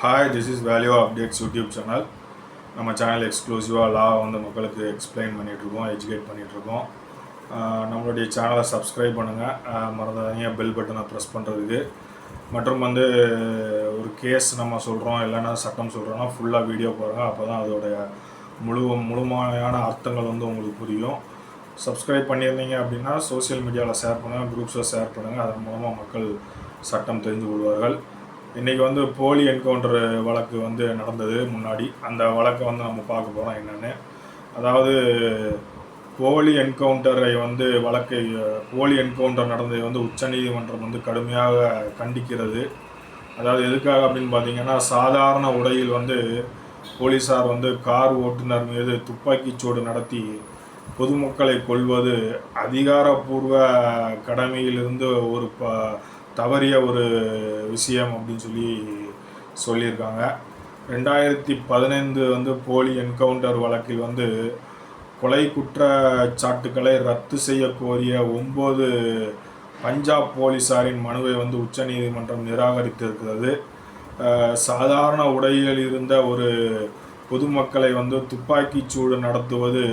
Hi this is value updates YouTube channel நம்ம channel எக்ஸ்க்ளூசிவாக லா வந்து மக்களுக்கு எக்ஸ்பிளைன் பண்ணிகிட்ருக்கோம் எஜுகேட் பண்ணிகிட்ருக்கோம் நம்மளுடைய சேனலை சப்ஸ்கிரைப் பண்ணுங்கள் மறந்துடாதீங்க பெல் பட்டனை ப்ரெஸ் பண்ணுறதுக்கு மற்றும் வந்து ஒரு கேஸ் நம்ம சொல்கிறோம் இல்லைன்னா சட்டம் சொல்கிறோன்னா ஃபுல்லாக வீடியோ பாருங்கள் அப்போ தான் அதோடைய முழு முழுமையான அர்த்தங்கள் வந்து உங்களுக்கு புரியும். சப்ஸ்கிரைப் பண்ணியிருந்தீங்க அப்படின்னா சோஷியல் மீடியாவில் ஷேர் பண்ணுங்கள் குரூப்ஸில் ஷேர் பண்ணுங்கள் அதன் மூலமாக மக்கள் சட்டம் தெரிந்து கொள்வார்கள். இன்றைக்கி வந்து போலி என்கவுண்டர் வழக்கு வந்து நடந்தது முன்னாடி. அந்த வழக்கை வந்து நம்ம பார்க்க போகிறோம் என்னென்னு. அதாவது போலி என்கவுண்டரை வந்து வழக்கை போலி என்கவுண்டர் நடந்ததை வந்து உச்சநீதிமன்றம் வந்து கடுமையாக கண்டிக்கிறது. அதாவது எதுக்காக அப்படின்னு பார்த்தீங்கன்னா சாதாரண உடையில் வந்து போலீஸார் வந்து கார் ஓட்டுநர் மீது துப்பாக்கிச்சூடு நடத்தி பொதுமக்களை கொள்வது அதிகாரப்பூர்வ கடமையிலிருந்து ஒரு ப தவறிய ஒரு விஷயம் அப்படின்னு சொல்லி சொல்லியிருக்காங்க. ரெண்டாயிரத்தி பதினைந்து வந்து போலி என்கவுண்டர் வழக்கில் வந்து கொலை குற்றச்சாட்டுக்களை ரத்து செய்ய கோரிய ஒம்பது பஞ்சாப் போலீஸாரின் மனுவை வந்து உச்சநீதிமன்றம் நிராகரித்திருக்கிறது. சாதாரண உடையில் இருந்த ஒரு பொதுமக்களை வந்து துப்பாக்கிச் சூடு நடத்துவது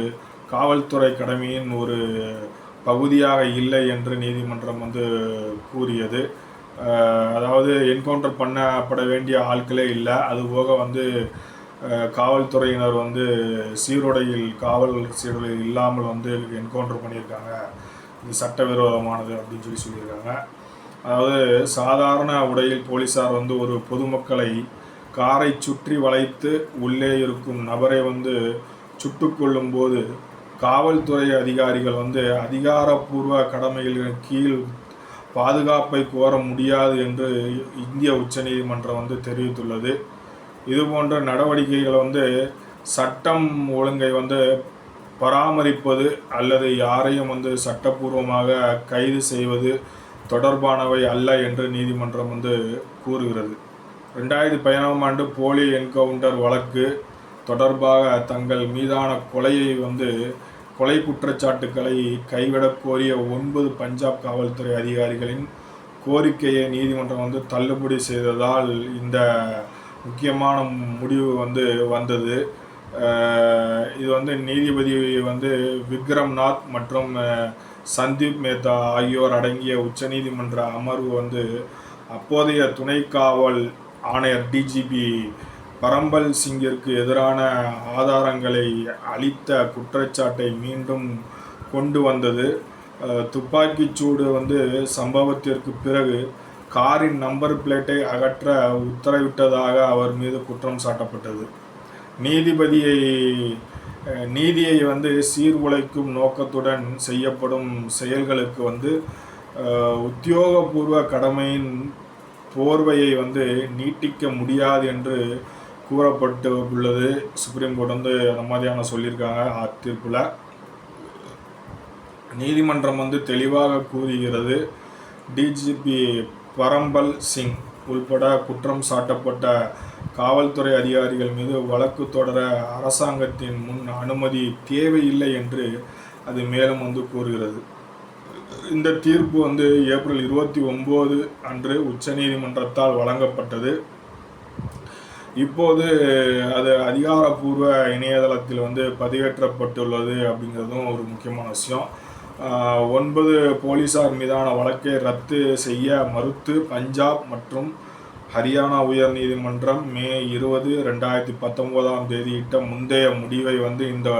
காவல்துறை கடமையின் ஒரு பகுதியாக இல்லை என்று நீதிமன்றம் வந்து கூறியது. அதாவது என்கவுண்டர் பண்ணப்பட வேண்டிய ஆட்களே இல்லை. அதுபோக வந்து காவல்துறையினர் வந்து சீருடையில் காவல் சீருடையில் இல்லாமல் வந்து என்கவுண்டர் பண்ணியிருக்காங்க. இது சட்டவிரோதமானது அப்படின்னு சொல்லி சொல்லியிருக்காங்க. அதாவது சாதாரண உடையில் போலீஸார் வந்து ஒரு பொதுமக்களை காரை சுற்றி வளைத்து உள்ளே இருக்கும் நபரை வந்து சுட்டுக்கொள்ளும் போது காவல்துறை அதிகாரிகள் வந்து அதிகாரப்பூர்வ கடமைகளின் கீழ் பாதுகாப்பை கோர முடியாது என்று இந்திய உச்சநீதிமன்றம் வந்து தெரிவித்துள்ளது. இது போன்ற நடவடிக்கைகள் வந்து சட்டம் ஒழுங்கை வந்து பராமரிப்பது அல்லது யாரையும் வந்து சட்டப்பூர்வமாக கைது செய்வது தொடர்பானவை அல்ல என்று நீதிமன்றம் வந்து கூறுகிறது. ரெண்டாயிரத்தி பதினாம் ஆண்டு போலி என்கவுண்டர் வழக்கு தொடர்பாக தங்கள் மீதான கொலையை வந்து கொலை குற்றச்சாட்டுக்களை கைவிடக் கோரிய ஒன்பது பஞ்சாப் காவல்துறை அதிகாரிகளின் கோரிக்கையை நீதிமன்றம் வந்து தள்ளுபடி செய்ததால் இந்த முக்கியமான முடிவு வந்து வந்தது. இது வந்து நீதிபதி வந்து விக்ரம்நாத் மற்றும் சந்தீப் மேத்தா ஆகியோர் அடங்கிய உச்சநீதிமன்ற அமர்வு வந்து அப்போதைய துணை காவல் ஆணையர் டிஜிபி பரம்பல் சிங்கிற்கு எதிரான ஆதாரங்களை அளித்த குற்றச்சாட்டை மீண்டும் கொண்டு வந்தது. துப்பாக்கிச்சூடு வந்து சம்பவத்திற்கு பிறகு காரின் நம்பர் பிளேட்டை அகற்ற உத்தரவிட்டதாக அவர் மீது குற்றம் சாட்டப்பட்டது. நீதிபதியை நீதியை வந்து சீர்குலைக்கும் நோக்கத்துடன் செய்யப்படும் செயல்களுக்கு வந்து உத்தியோகபூர்வ கடமையின் போர்வையை வந்து நீட்டிக்க முடியாது என்று கூறப்பட்டு உள்ளது சுப்ரீம் கோர்ட் வந்து அந்த மாதிரியான சொல்லியிருக்காங்க. தீர்ப்பில் நீதிமன்றம் வந்து தெளிவாக கூறுகிறது. டிஜிபி பரம்பல் சிங் உள்பட குற்றம் சாட்டப்பட்ட காவல்துறை அதிகாரிகள் மீது வழக்கு தொடர அரசாங்கத்தின் முன் அனுமதி தேவையில்லை என்று அது மேலும் வந்து கூறுகிறது. இந்த தீர்ப்பு வந்து ஏப்ரல் இருபத்தி ஒம்பது அன்று உச்சநீதிமன்றத்தால் வழங்கப்பட்டது. இப்போது அது அதிகாரப்பூர்வ இணையதளத்தில் வந்து பதிவேற்றப்பட்டுள்ளது அப்படிங்கிறதும் ஒரு முக்கியமான விஷயம். ஒன்பது போலீசார் மீதான வழக்கை ரத்து செய்ய மறுத்து பஞ்சாப் மற்றும் ஹரியானா உயர் நீதிமன்றம் மே இருபது ரெண்டாயிரத்தி பத்தொம்போதாம் தேதியிட்ட முந்தைய முடிவை வந்து இந்த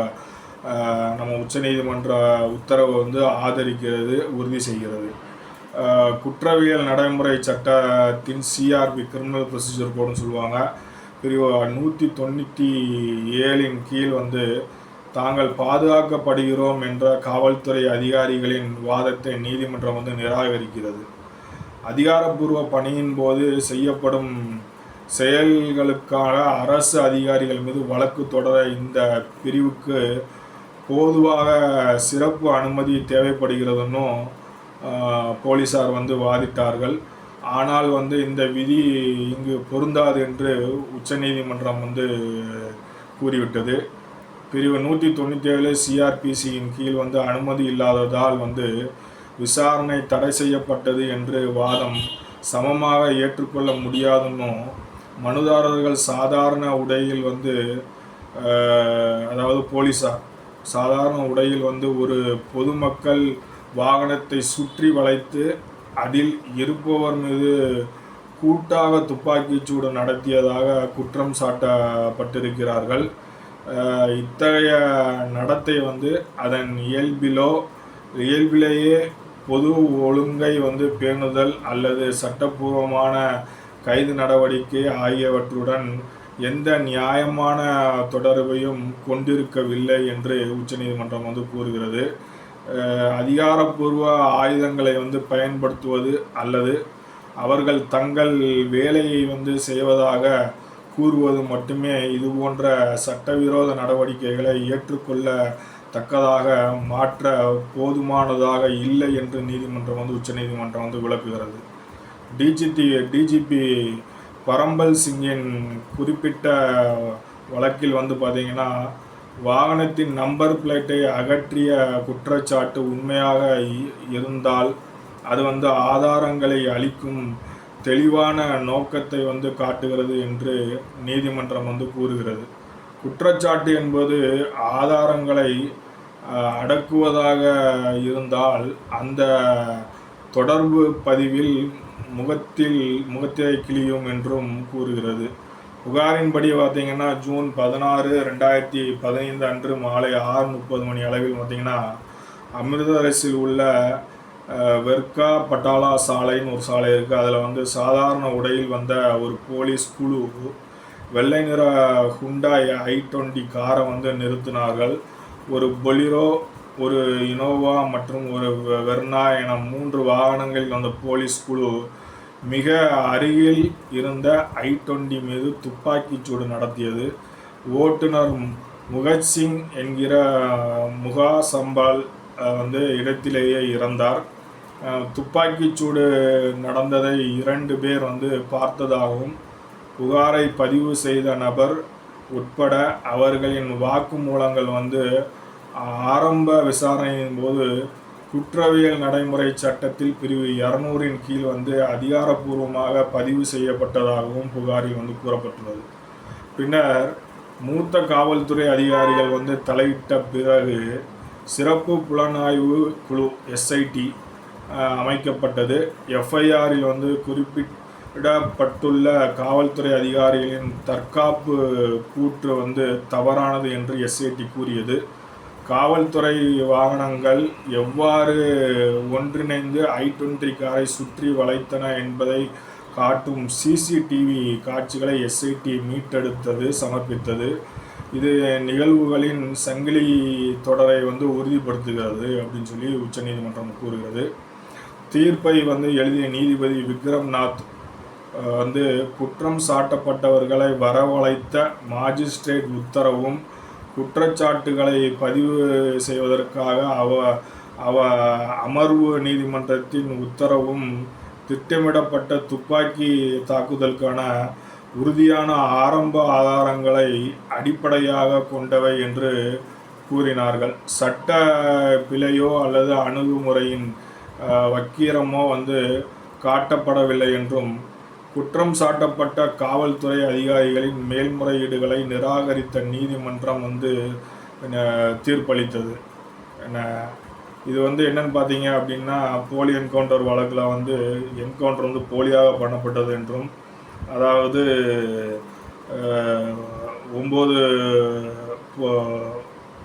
நம்ம உச்சநீதிமன்ற உத்தரவை வந்து ஆதரிக்கிறது உறுதி செய்கிறது. குற்றவியல் நடைமுறை சட்டத்தின் சிஆர்பி கிரிமினல் ப்ரொசீஜர் கோடுன்னு சொல்லுவாங்க. பிரிவு நூற்றி தொண்ணூற்றி ஏழின் கீழ் வந்து தாங்கள் பாதுகாக்கப்படுகிறோம் என்ற காவல்துறை அதிகாரிகளின் வாதத்தை நீதிமன்றம் வந்து நிராகரிக்கிறது. அதிகாரப்பூர்வ பணியின் போது செய்யப்படும் செயல்களுக்காக அரசு அதிகாரிகள் மீது வழக்கு தொடர இந்த பிரிவுக்கு பொதுவாக சிறப்பு அனுமதி தேவைப்படுகிறதுன்னும் போலீஸார் வந்து வாதிட்டார்கள். ஆனால் வந்து இந்த விதி இங்கு பொருந்தாது என்று உச்சநீதிமன்றம் வந்து கூறிவிட்டது. பிரிவு நூற்றி தொண்ணூற்றி ஏழு சிஆர்பிசியின் கீழ் வந்து அனுமதி இல்லாததால் வந்து விசாரணை தடை செய்யப்பட்டது என்று வாதம் சமமாக ஏற்றுக்கொள்ள முடியாதுன்னும் மனுதாரர்கள் சாதாரண உடையில் வந்து அதாவது போலீஸார் சாதாரண உடையில் வந்து ஒரு பொதுமக்கள் வாகனத்தை சுற்றி வளைத்து அதில் இருப்பவர் மீது கூட்டாக துப்பாக்கிச் சூடு நடத்தியதாக குற்றம் சாட்டப்பட்டிருக்கிறார்கள். இத்தகைய நடத்தை வந்து அதன் இயல்பிலோ இயல்பிலேயே பொது ஒழுங்கை வந்து பேணுதல் அல்லது சட்டப்பூர்வமான கைது நடவடிக்கை ஆகியவற்றுடன் எந்த நியாயமான தொடர்பையும் கொண்டிருக்கவில்லை என்று உச்சநீதிமன்றம் வந்து கூறுகிறது. அதிகாரப்பூர்வ ஆயுதங்களை வந்து பயன்படுத்துவது அல்லது அவர்கள் தங்கள் வேலையை வந்து செய்வதாக கூறுவது மட்டுமே இது போன்ற சட்டவிரோத நடவடிக்கைகளை ஏற்றுக்கொள்ள தக்கதாக மாற்ற போதுமானதாக இல்லை என்று நீதிமன்றம் வந்து உச்சநீதிமன்றம் வந்து விளக்குகிறது. டிஜிபி டிஜிபி பரம்பல் சிங்கின் குறிப்பிட்ட வழக்கில் வந்து பார்த்தீங்கன்னா வாகனத்தின் நம்பர் பிளேட்டை அகற்றிய குற்றச்சாட்டு உண்மையாக இ- இருந்தால் அது வந்து ஆதாரங்களை அளிக்கும் தெளிவான நோக்கத்தை வந்து காட்டுகிறது என்று நீதிமன்றம் வந்து கூறுகிறது. குற்றச்சாட்டு என்பது ஆதாரங்களை அடக்குவதாக இருந்தால் அந்த தொடர்பு பதிவில் முகத்தில் முகத்திரை கிழியும் என்றும் கூறுகிறது. புகாரின்படி பார்த்தீங்கன்னா ஜூன் பதினாறு ரெண்டாயிரத்தி பதினைந்து அன்று மாலை ஆறு முப்பது மணி அளவில் பார்த்தீங்கன்னா அமிர்தரசில் உள்ள வெர்கா பட்டாலா சாலைன்னு ஒரு சாலை இருக்குது அதில் வந்து சாதாரண உடையில் வந்த ஒரு போலீஸ் குழு வெள்ளை நிற ஹுண்டாய் ஐ டுவெண்ட்டி காரை வந்து நிறுத்தினார்கள். ஒரு பொலிரோ ஒரு இனோவா மற்றும் ஒரு வெர்னா என மூன்று வாகனங்களில் வந்த போலீஸ் குழு மிக அருகில் இருந்த ஐ டொண்டி மீது துப்பாக்கிச் சூடு நடத்தியது. ஓட்டுநர் முகத் சிங் என்கிற முகா சம்பால் வந்து இடத்திலேயே இறந்தார். துப்பாக்கிச் சூடு நடந்ததை இரண்டு பேர் வந்து பார்த்ததாகவும் புகாரை பதிவு செய்த நபர் உட்பட அவர்களின் வாக்குமூலங்கள் வந்து ஆரம்ப விசாரணையின் போது குற்றவியல் நடைமுறை சட்டத்தில் பிரிவு இரநூறின் கீழ் வந்து அதிகாரப்பூர்வமாக பதிவு செய்யப்பட்டதாகவும் புகாரில் வந்து கூறப்பட்டுள்ளது. பின்னர் மூத்த காவல்துறை அதிகாரிகள் வந்து தலையிட்ட பிறகு சிறப்பு புலனாய்வு குழு எஸ்ஐடி அமைக்கப்பட்டது. எஃப்ஐஆரில் வந்து குறிப்பிடப்பட்டுள்ள காவல்துறை அதிகாரிகளின் தற்காப்பு கூற்று வந்து தவறானது என்று எஸ்ஐடி கூறியது. காவல்துறை வாகனங்கள் எவ்வாறு ஒன்றிணைந்து ஐ டுவெண்ட்டி காரை சுற்றி வளைத்தன என்பதை காட்டும் சிசிடிவி காட்சிகளை எஸ்ஐடி மீட்டெடுத்தது சமர்ப்பித்தது. இது நிகழ்வுகளின் சங்கிலி தொடரை வந்து உறுதிப்படுத்துகிறது அப்படின்னு சொல்லி உச்சநீதிமன்றம் கூறுகிறது. தீர்ப்பை வந்து எழுதிய நீதிபதி விக்ரம்நாத் அஹ், வந்து குற்றம் சாட்டப்பட்டவர்களை வரவழைத்த மாஜிஸ்ட்ரேட் உத்தரவும் குற்றச்சாட்டுகளை பதிவு செய்வதற்காக அவ அவ அமர்வு நீதிமன்றத்தின் உத்தரவும் திட்டமிடப்பட்ட துப்பாக்கி தாக்குதலுக்கான உறுதியான ஆரம்ப ஆதாரங்களை அடிப்படையாக கொண்டவை என்று கூறினார்கள். சட்ட பிழையோ அல்லது அணுகுமுறையின் வக்கீரமோ வந்து காட்டப்படவில்லை என்றும் குற்றம் சாட்டப்பட்ட காவல்துறை அதிகாரிகளின் மேல்முறையீடுகளை நிராகரித்த நீதிமன்றம் வந்து தீர்ப்பளித்தது. என்ன இது வந்து என்னன்னு பார்த்தீங்க அப்படின்னா போலி என்கவுண்டர் வழக்கில் வந்து என்கவுண்டர் வந்து போலியாக பண்ணப்பட்டது என்றும் அதாவது ஒம்பது போ-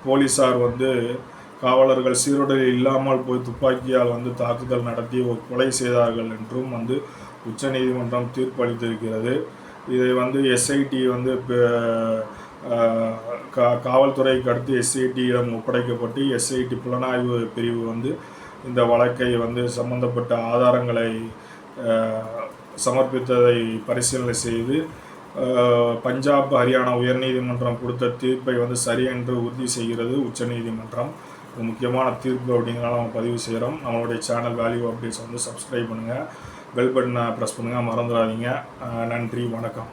போலீஸார் வந்து காவலர்கள் சீருடையில் இல்லாமல் போய் துப்பாக்கியால் வந்து தாக்குதல் நடத்தி ஒரு கொலை செய்தார்கள் என்றும் வந்து உச்சநீதிமன்றம் தீர்ப்பளித்திருக்கிறது. இதை வந்து எஸ்ஐடி வந்து கா காவல்துறைக்கு அடுத்து எஸ்ஐடியிடம் ஒப்படைக்கப்பட்டு எஸ்ஐடி புலனாய்வு பிரிவு வந்து இந்த வழக்கை வந்து சம்பந்தப்பட்ட ஆதாரங்களை சமர்ப்பித்ததை பரிசீலனை செய்து பஞ்சாப் ஹரியானா உயர்நீதிமன்றம் கொடுத்த தீர்ப்பை வந்து சரி என்று உறுதி செய்கிறது உச்சநீதிமன்றம். முக்கியமான தீர்ப்பு அப்படிங்கிறனால நம்ம பதிவு செய்கிறோம் நம்மளுடைய சேனல் வேல்யூ அப்டேட்ஸ் வந்து சப்ஸ்கிரைப் பண்ணுங்கள் பெல் பட்டனை ப்ரெஸ் பண்ணுங்கள் மறந்துடாதீங்க. நன்றி வணக்கம்.